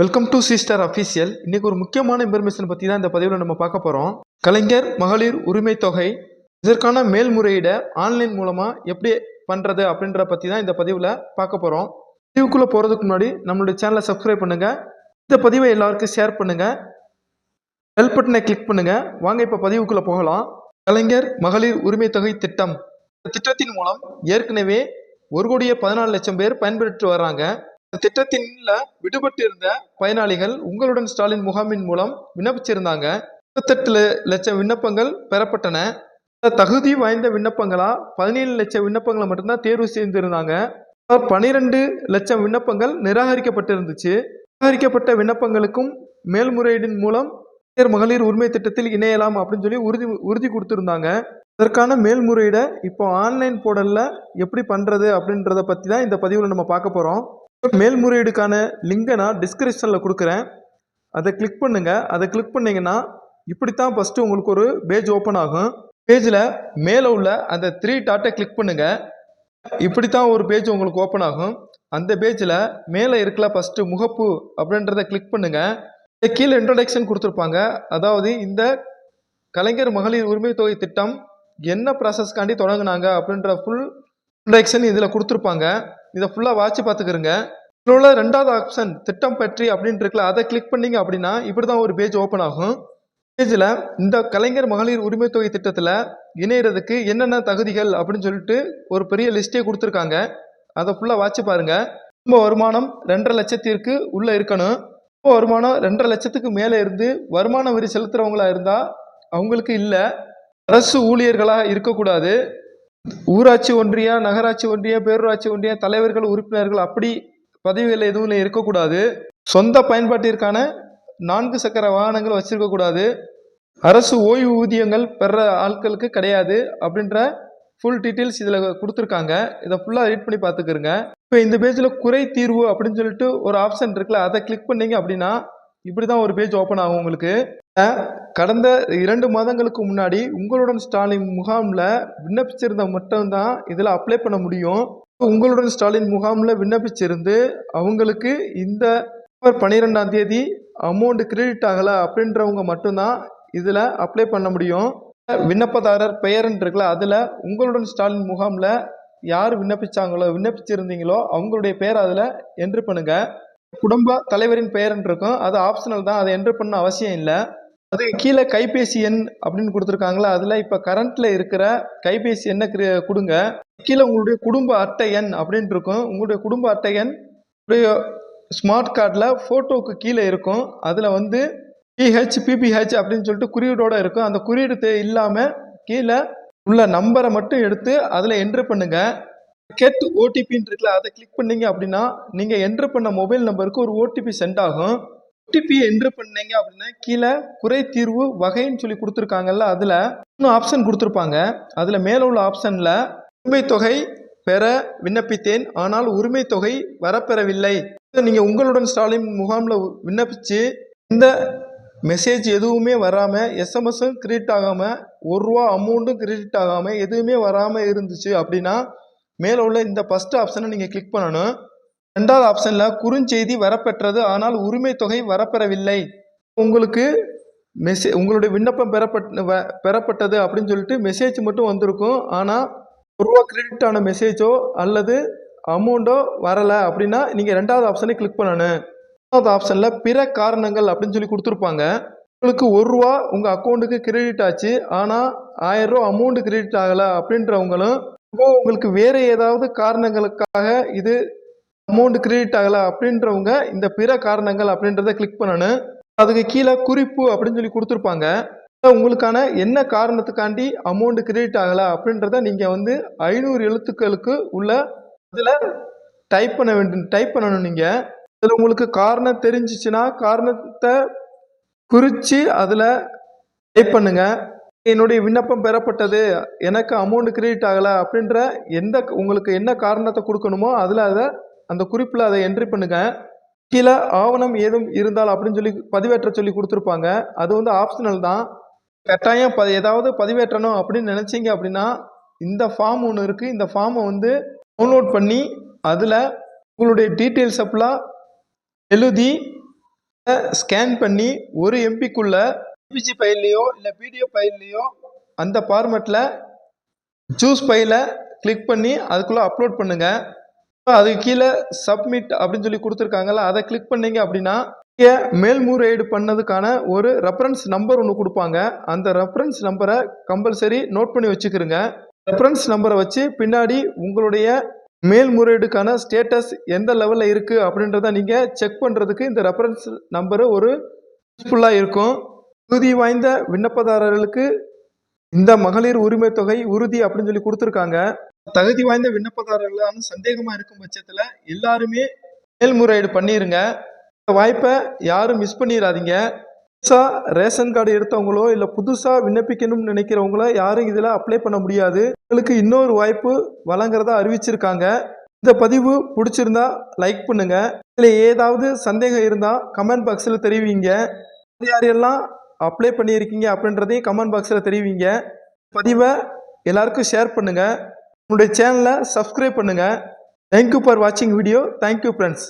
Welcome to sister official இன்னைக்கு ஒரு முக்கியமான இன்ஃபர்மேஷன் பற்றி தான் இந்த பதிவில் நம்ம பார்க்க போகிறோம் கலைஞர் மகளிர் உரிமை தொகை. இதற்கான மேல்முறையீடை ஆன்லைன் மூலமாக எப்படி பண்ணுறது அப்படின்ற பற்றி தான் இந்த பதிவில் பார்க்க போகிறோம் பதிவுக்குள்ளே போகிறதுக்கு முன்னாடி நம்மளுடைய சேனலை சப்ஸ்கிரைப் பண்ணுங்கள் இந்த பதிவை எல்லாருக்கும் ஷேர் பண்ணுங்கள் பெல் பட்டனை கிளிக் பண்ணுங்கள் வாங்க இப்போ பதிவுக்குள்ளே போகலாம். கலைஞர் மகளிர் உரிமை தொகை திட்டம். இந்த திட்டத்தின் மூலம் ஏற்கனவே ஒரு கோடியே பதினாலு லட்சம் பேர் பயன்பெற்று வர்றாங்க. திட்டத்தின்ல விடுபட்டு இருந்த பயனாளிகள் உங்களுடன் ஸ்டாலின் முகாமின் மூலம் விண்ணப்பிச்சிருந்தாங்க. இருபத்தெட்டு லட்சம் விண்ணப்பங்கள் பெறப்பட்டன. தகுதி வாய்ந்த விண்ணப்பங்களா? பதினேழு லட்சம் விண்ணப்பங்களை மட்டும்தான் தேர்வு செய்திருந்தாங்க. பனிரெண்டு லட்சம் விண்ணப்பங்கள் நிராகரிக்கப்பட்டிருந்துச்சு. நிராகரிக்கப்பட்ட விண்ணப்பங்களுக்கும் மேல்முறையீடின் மூலம் மகளிர் உரிமை திட்டத்தில் இணையலாம் அப்படின்னு சொல்லி உறுதி உறுதி கொடுத்துருந்தாங்க. அதற்கான மேல்முறையீடை இப்போ ஆன்லைன் போர்டலில் எப்படி பண்ணுறது அப்படின்றத பற்றி தான் இந்த பதிவில் நம்ம பார்க்க போகிறோம் மேல்முறையீடுக்கான லிங்கை நான் டிஸ்கிரிப்ஷனில் கொடுக்குறேன். அதை கிளிக் பண்ணுங்கள் அதை கிளிக் பண்ணீங்கன்னா இப்படித்தான் ஃபஸ்ட்டு உங்களுக்கு ஒரு பேஜ் ஓப்பன் ஆகும். பேஜில் மேலே உள்ள அந்த த்ரீ டாட்டை கிளிக் இப்படி இப்படித்தான் ஒரு பேஜ் உங்களுக்கு ஓப்பன் ஆகும். அந்த பேஜில் மேலே இருக்கல ஃபஸ்ட்டு முகப்பு அப்படின்றத கிளிக் பண்ணுங்கள் இந்த கீழே இன்ட்ரடக்ஷன் கொடுத்துருப்பாங்க. அதாவது இந்த கலைஞர் மகளிர் உரிமை தொகை திட்டம் என்ன ப்ராசஸ்க்காண்டி தொடங்கினாங்க அப்படின்ற ஃபுல் இன்ட்ரடக்ஷன் இதில் கொடுத்துருப்பாங்க. இதை ஃபுல்லாக வாட்சி பார்த்துக்கிறங்க. இதில் உள்ள ரெண்டாவது ஆப்ஷன் திட்டம் பற்றி அப்படின்னு இருக்குல்ல அதை கிளிக் பண்ணீங்க அப்படின்னா இப்படி தான் ஒரு பேஜ் ஓப்பன் ஆகும். பேஜில் இந்த கலைஞர் மகளிர் உரிமை தொகை திட்டத்தில் இணையறதுக்கு என்னென்ன தகுதிகள் அப்படின்னு சொல்லிட்டு ஒரு பெரிய லிஸ்ட்டே கொடுத்துருக்காங்க. அதை ஃபுல்லாக வாட்சி பாருங்க. குடும்ப வருமானம் ரெண்டரை லட்சத்திற்கு உள்ளே இருக்கணும். குடும்ப வருமானம் ரெண்டரை லட்சத்துக்கு மேலே இருந்து வருமான வரி செலுத்துறவங்களா இருந்தால் அவங்களுக்கு இல்லை. அரசு ஊழியர்களாக இருக்கக்கூடாது. ஊராட்சி ஒன்றிய நகராட்சி ஒன்றிய பேரூராட்சி ஒன்றிய தலைவர்கள் உறுப்பினர்கள் அப்படி பதவிகள் எதுவும் இருக்கக்கூடாது. சொந்த பயன்பாட்டிற்கான நான்கு சக்கர வாகனங்கள் வச்சிருக்கக்கூடாது அரசு ஓய்வு ஊதியங்கள் பெற ஆட்களுக்கு கிடையாது அப்படின்ற ஃபுல் டீட்டெயில்ஸ் இதில் கொடுத்துருக்காங்க. இதை ஃபுல்லாக ரீட் பண்ணி பார்த்துக்கிறங்க இப்போ இந்த பேஜில் குறை தீர்வு அப்படின்னு சொல்லிட்டு ஒரு ஆப்ஷன் இருக்குல்ல அதை கிளிக் பண்ணீங்க அப்படின்னா இப்படி தான் ஒரு பேஜ் ஓப்பன் ஆகும் உங்களுக்கு. கடந்த இரண்டு மாதங்களுக்கு முன்னாடி உங்களுடன் ஸ்டாலின் முகாமில் விண்ணப்பிச்சிருந்த மட்டும்தான் இதில் அப்ளை பண்ண முடியும். உங்களுடன் ஸ்டாலின் முகாமில் விண்ணப்பிச்சிருந்து அவங்களுக்கு இந்த நவம்பர் பன்னிரெண்டாம் தேதி அமௌண்ட் கிரெடிட் ஆகலை அப்படின்றவங்க மட்டும்தான் இதில் அப்ளை பண்ண முடியும். விண்ணப்பதாரர் பெயர்ன்னு இருக்குல்ல அதில் உங்களுடன் ஸ்டாலின் முகாமில் யார் விண்ணப்பிச்சாங்களோ விண்ணப்பிச்சிருந்தீங்களோ அவங்களுடைய பெயர் அதில் என்ட்ரு பண்ணுங்க. குடும்ப தலைவரின் பெயர்ன்னு இருக்கும் அது ஆப்ஷனல் தான் அதை என்ட்ரு பண்ண அவசியம் இல்லை. அது கீழே கைபேசி எண் அப்படின்னு கொடுத்துருக்காங்களா அதில் இப்போ கரண்ட்டில் இருக்கிற கைபேசி எண்ணை கொடுங்க. கீழே உங்களுடைய குடும்ப அட்டை எண் அப்படின்ட்டு இருக்கும். உங்களுடைய குடும்ப அட்டை எண் உடைய ஸ்மார்ட் கார்டில் ஃபோட்டோவுக்கு கீழே இருக்கும். அதில் வந்து பிஹெச் பிபிஹெச் அப்படின்னு சொல்லிட்டு குறியீடோடு இருக்கும். அந்த குறியீடு தே- இல்லாமல் கீழே உள்ள நம்பரை மட்டும் எடுத்து அதில் என்ட்ரு பண்ணுங்கள் கெட் ஓடிபின்னு இருக்குல்ல அதை கிளிக் பண்ணீங்க அப்படின்னா நீங்கள் என்ட்ரு பண்ண மொபைல் நம்பருக்கு ஒரு ஓடிபி சென்ட் ஆகும். ஓடிபி என்ட்ரு பண்ணீங்க அப்படின்னா கீழே குறை தீர்வு வகைன்னு சொல்லி கொடுத்துருக்காங்கல்ல அதில் இன்னும் ஆப்ஷன் கொடுத்துருப்பாங்க. அதில் மேலே உள்ள ஆப்ஷனில் உரிமைத்தொகை பெற விண்ணப்பித்தேன். ஆனால் உரிமைத்தொகை வரப்பெறவில்லை. நீங்கள் உங்களுடன் ஸ்டாலின் முகாமில் விண்ணப்பித்து இந்த மெசேஜ் எதுவுமே வராமல் எஸ்எம்எஸும் கிரெடிட் ஆகாமல் ஒரு ரூபா அமௌண்ட்டும் கிரெடிட் ஆகாமல் எதுவுமே வராமல் இருந்துச்சு அப்படின்னா மேலே உள்ள இந்த ஃபஸ்ட்டு ஆப்ஷனை நீங்கள் கிளிக் பண்ணணும். ரெண்டாவது ஆப்ஷனில் குறுஞ்செய்தி வரப்பெற்றது ஆனால் உரிமை தொகை வரப்பெறவில்லை. உங்களுக்கு மெசே உங்களுடைய விண்ணப்பம் பெறப்பட் வ- பெறப்பட்டது அப்படின்னு சொல்லிட்டு மெசேஜ் மட்டும் வந்திருக்கும். ஆனால் ரூபா கிரெடிட் ஆன மெசேஜோ அல்லது அமௌண்ட்டோ வரலை அப்படின்னா நீங்கள் ரெண்டாவது ஆப்ஷனை கிளிக் பண்ணணும். மூணாவது ஆப்ஷனில் பிற காரணங்கள் அப்படின்னு சொல்லி கொடுத்துருப்பாங்க. உங்களுக்கு ஒரு ரூபா உங்கள் அக்கௌண்ட்டுக்கு கிரெடிட் ஆச்சு. ஆனால் ஆயிரம் ரூபா அமௌண்ட் கிரெடிட் ஆகலை அப்படின்றவங்களும் இப்போ உங்களுக்கு வேறு ஏதாவது காரணங்களுக்காக இது அமௌண்ட் கிரெடிட் ஆகலை அப்படின்றவங்க இந்த பிற காரணங்கள் அப்படின்றத கிளிக் பண்ணணும். அதுக்கு கீழே குறிப்பு அப்படின்னு சொல்லி கொடுத்துருப்பாங்க. உங்களுக்கான என்ன காரணத்துக்காண்டி அமௌண்ட் கிரெடிட் ஆகலை அப்படின்றத நீங்கள் வந்து ஐநூறு எழுத்துக்களுக்கு உள்ள இதில் டைப் பண்ண வேண்டும் டைப் பண்ணணும் நீங்கள் இதில் உங்களுக்கு காரணம் தெரிஞ்சிச்சுன்னா காரணத்தை குறித்து அதில் டைப் பண்ணுங்கள் என்னுடைய விண்ணப்பம் பெறப்பட்டது எனக்கு அமௌண்ட் கிரெடிட் ஆகலை அப்படின்ற எந்த உங்களுக்கு என்ன காரணத்தை கொடுக்கணுமோ அதில் அதை அந்த குறிப்பில் அதை என்ட்ரி பண்ணுங்கள் கீழே ஆவணம் ஏதும் இருந்தால் அப்படின்னு சொல்லி பதிவேற்ற சொல்லி கொடுத்துருப்பாங்க. அது வந்து ஆப்ஷனல் தான். கட்டாயம் ப ஏதாவது பதிவேற்றணும் அப்படின்னு நினச்சிங்க அப்படின்னா இந்த ஃபார்ம் ஒன்று இருக்குது இந்த ஃபார்மை வந்து டவுன்லோட் பண்ணி அதில் உங்களுடைய டீட்டெயில்ஸ் அப்பெல்லாம் எழுதி ஸ்கேன் பண்ணி ஒரு எம்பிக்குள்ளே பிஜி ஃபைல்லையோ இல்லை பிடிஎஃப் ஃபைல்லையோ அந்த ஃபார்மேட்டில் ஜூஸ் ஃபைலை கிளிக் பண்ணி அதுக்குள்ளே அப்லோட் பண்ணுங்கள் அதுக்கு கீழே சப்மிட் அப்படின்னு சொல்லி கொடுத்துருக்காங்கல்ல அதை கிளிக் பண்ணிங்க அப்படின்னா மேல்முறையீடு பண்ணதுக்கான ஒரு ரெஃபரன்ஸ் நம்பர் ஒன்று கொடுப்பாங்க. அந்த ரெஃபரன்ஸ் நம்பரை கம்பல்சரி நோட் பண்ணி வச்சுக்கிறோங்க ரெஃபரன்ஸ் நம்பரை வச்சு பின்னாடி உங்களுடைய மேல்முறையீடுக்கான ஸ்டேட்டஸ் எந்த லெவலில் இருக்குது அப்படின்றத நீங்கள் செக் பண்ணுறதுக்கு இந்த ரெஃபரன்ஸ் நம்பரு ஒரு யூஸ்ஃபுல்லாக இருக்கும். உறுதி வாய்ந்த விண்ணப்பதாரர்களுக்கு இந்த மகளிர் உரிமை தொகை உறுதி அப்படின்னு சொல்லி கொடுத்துருக்காங்க. தகுதி வாய்ந்த விண்ணப்பதாரர்களான சந்தேகமாக இருக்கும் பட்சத்தில் எல்லாருமே மேல்முறையீடு பண்ணிடுங்க வாய்ப்பை யாரும் மிஸ் பண்ணிடாதீங்க புதுசாக ரேஷன் கார்டு எடுத்தவங்களோ இல்லை புதுசாக விண்ணப்பிக்கணும்னு நினைக்கிறவங்களோ யாரும் இதில் அப்ளை பண்ண முடியாது. உங்களுக்கு இன்னொரு வாய்ப்பு வழங்குறதா அறிவிச்சிருக்காங்க. இந்த பதிவு பிடிச்சிருந்தா லைக் பண்ணுங்க. இதில் ஏதாவது சந்தேகம் இருந்தால் கமெண்ட் பாக்ஸில் தெரிவிங்க. யாரெல்லாம் அப்ளை பண்ணியிருக்கீங்க அப்படின்றதையும் கமெண்ட் பாக்ஸில் தெரிவிங்க. பதிவை எல்லாருக்கும் ஷேர் பண்ணுங்கள் உங்களுடைய சேனலை சப்ஸ்கிரைப் பண்ணுங்கள் தேங்க்யூ ஃபார் வாட்சிங் வீடியோ தேங்க்யூ ஃப்ரெண்ட்ஸ்